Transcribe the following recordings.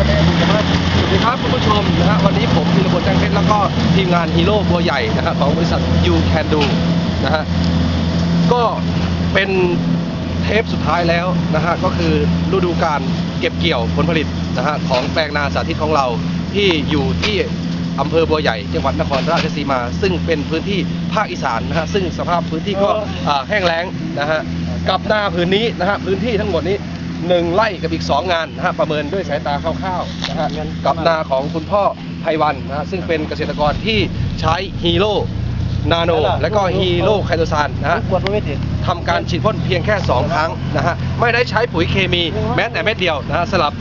สวัสดีครับคุณผู้ชมนะฮะวันนี้ผมธีรพลแจ้งเพชรแล้วก็ทีมงานฮีโร่บัวใหญ่นะฮะของบริษัท You Can Do นะฮะก็เป็นเทปสุดท้ายแล้วนะฮะก็คือฤดูการเก็บเกี่ยวผลผลิตนะฮะของแปลงนาสาธิตของเราที่อยู่ที่อำเภอบัวใหญ่จังหวัดนครราชสีมา ซึ่งเป็นพื้นที่ภาคอีสานนะฮะซึ่งสภาพพื้นที่ก็อ่าแห้งแล้งนะฮะกับหน้าพื้นนี้นะฮะพื้นที่ทั้งหมดนี้ หนึ่งไร่กับอีกสองงานนะฮะประเมินด้วยสายตาคร่าวๆนะฮะกับนาของคุณพ่อไพวันนะฮะซึ่งเป็นเกษตรกรที่ใช้ฮีโร่นาโน และก็ฮีโร่ไคโตซานนะฮะขวดไม่ติดทำการฉีดพ่นเพียงแค่ 2 ครั้งนะฮะไม่ได้ใช้ปุ๋ยเคมีแม้แต่เม็ดเดียวนะฮะสลับ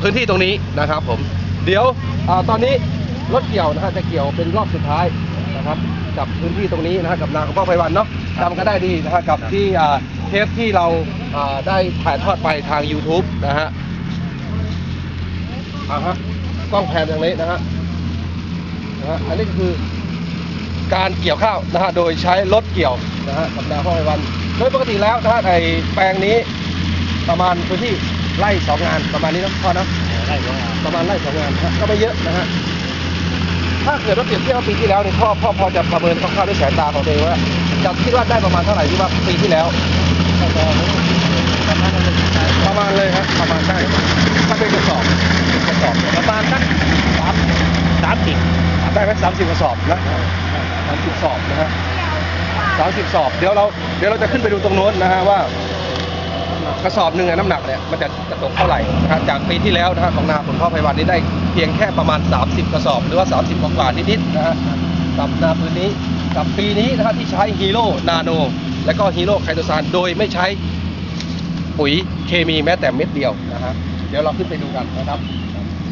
พื้นที่ตรงนี้นะครับผม เดี๋ยวอาตอนนี้รถเกี่ยวนะฮะจะเกี่ยวเป็นรอบสุดท้ายนะครับกับพื้นที่ตรงนี้นะฮะกับนาของพ่อไพวันเนาะจำก็ได้ดีนะฮะกับที่อ่า เทปที่เราอ่าได้ถ่ายทอดไปทาง YouTube นะฮะอ่าฮะกล้องแพนอย่างนี้นะฮะนะฮะอันนี้ก็คือการเกี่ยวข้าวนะฮะโดยใช้รถเกี่ยวนะฮะกับนาพ่อไพวันโดยปกติแล้วนะฮะในแปลงนี้ประมาณพื้นที่ไร่สองงานประมาณนี้เนอะพ่อเนอะได้ก็ประมาณไร่สองงานนะฮะก็ไม่เยอะนะฮะถ้าเกิดว่าเปรียบเทียบกับปีที่แล้วเนี่ยพ่อพ่อพอจะประเมินคร่าวๆด้วยสายตาของตัวเองว่าจะคิดว่าได้ประมาณเท่าไหร่ที่ว่าปีที่แล้ว ประมาณนั้นเลยประมาณเลยครับประมาณได้ถ้าเป็นกระสอบกระสอบประมาณสักสามสามสิบได้ไหมสามสิบกระสอบนะสามสิบสอบนะฮะสามสิบสอบเดี๋ยวเราเดี๋ยวเราจะขึ้นไปดูตรงโน้นนะฮะว่ากระสอบหนึ่งอะน้ำหนักเนี่ยมันจะจะตกเท่าไหร่นะครับจากปีที่แล้วนะฮะของนาผลพ่อไพวันนี้ได้เพียงแค่ประมาณ 30 กระสอบ หรือว่า 30 กว่าๆนิดๆนะฮะกับนาพื้นนี้กับปีนี้นะฮะที่ใช้ฮีโร่นาโน และก็ฮีโร่ไคโตซานโดยไม่ใช้ปุ๋ยเคมีแม้แต่เม็ดเดียวนะฮะเดี๋ยวเราขึ้นไปดูกันนะครับ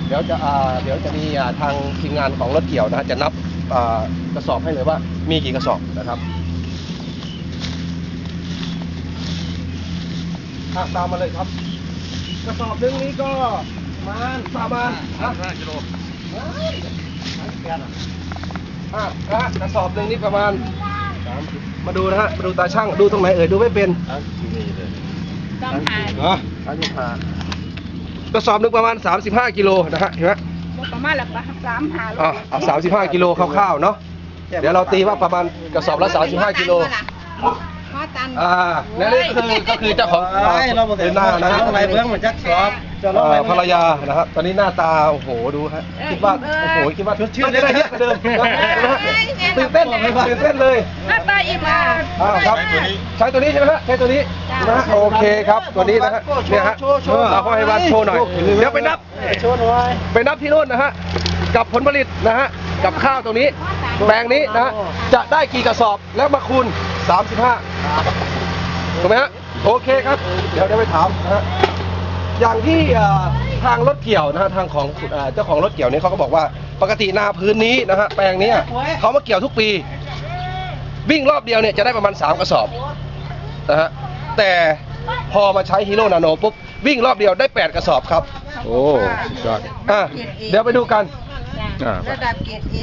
เดี๋ยวจะอ่าเดี๋ยวจะมีอ่าทางทีมงานของรถเกี่ยวนะฮะจะนับอ่ากระสอบให้เลยว่ามีกี่กระสอบนะครับอะตามมาเลยครับกระสอบหนึงนี้ก็ประมาณประมาณอะห้ากิโลอะนะฮะกระสอบหนึ่งนี่ประมาณ มาดูนะฮะมาดูตาช่างดูตรงไหนเอ่ยดูไม่เป็นต้องหาอ๋อสามสิบห้ากระสอบหนึ่งประมาณ 35 กิโลนะฮะเห็นไหมประมาณละสามหาอะเอา35กิโลคร่าวๆเนาะเดี๋ยวเราตีว่าประมาณกระสอบละ35กิโลพ่อตันอ่าและนี่คือก็คือเจ้าของเราบอกเป็นหน้านะฮะอะไรเบื้องมันจักสอบจะลเอ่องอภรรยานะครับตอนนี้หน้าตาโอ้โหดูฮะคิดว่าโอ้โหคิดว่าชื่อได้เยอะกว่าเดิมนะฮะตื่นเต้นตื่นเต้นเลยหน้าตา อิ่มอะอ่าครับใช้ตัวนี้ใช่ไหมฮะใช้ตัวนี้นะฮะโอเคครับตัวนี้นะฮะเนี่ยฮะเอาพ่อให้วันโชว์หน่อยเดี๋ยวไปนับโชว์หน่อยไปนับที่โน่นนะฮะกับผลผลิตนะฮะกับข้าวตรงนี้แปลงนี้นะฮะจะได้กี่กระสอบแล้วมาคูณ 35ถูกไหมฮะโอเคครับ เดี๋ยวเดี๋ยวไปถามนะฮะอย่างที่เอ่อทางรถเกี่ยวนะฮะทางของเอ่อเจ้าของรถเกี่ยวเนี่ยเขาก็บอกว่าปกตินาพื้นนี้นะฮะแปลงเนี้ยเขามาเกี่ยวทุกปี วิ่งรอบเดียวเนี่ยจะได้ประมาณ 3 กระสอบนะฮะแต่พอมาใช้ฮีโร่นาโนปุ๊บวิ่งรอบเดียวได้ 8 กระสอบครับโอ้สุดยอดอะเดี๋ยวไปดูกัน อ่าระดับเกรดเอ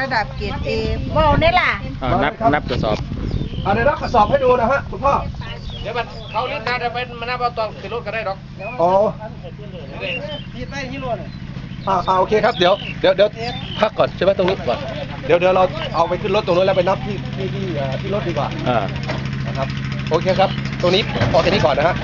ระดับเกรดเอบอกได้ล่ะ อ่านับนับกระสอบอะเดี๋ยวนับกระสอบให้ดูนะฮะคุณพ่อเดี๋ยวมันเขาลิ้นตาจะเป็นมันน่าเอาตอนขึ้นรถก็ได้ดอกอ๋อพี่ได้ที่รถ อ่าอ่าโอเคครับเดี๋ยวเดี๋ยวเดี๋ยวพักก่อนใช่ไหมตรงนี้ก่อนเดี๋ยวเดี๋ยวเราเอาไปขึ้นรถตรงนู้นแล้วไปนับที่ที่ที่เอ่อที่รถดีกว่าอ่า นะครับโอเคครับตรงนี้พอแค่นี้ก่อนนะฮะ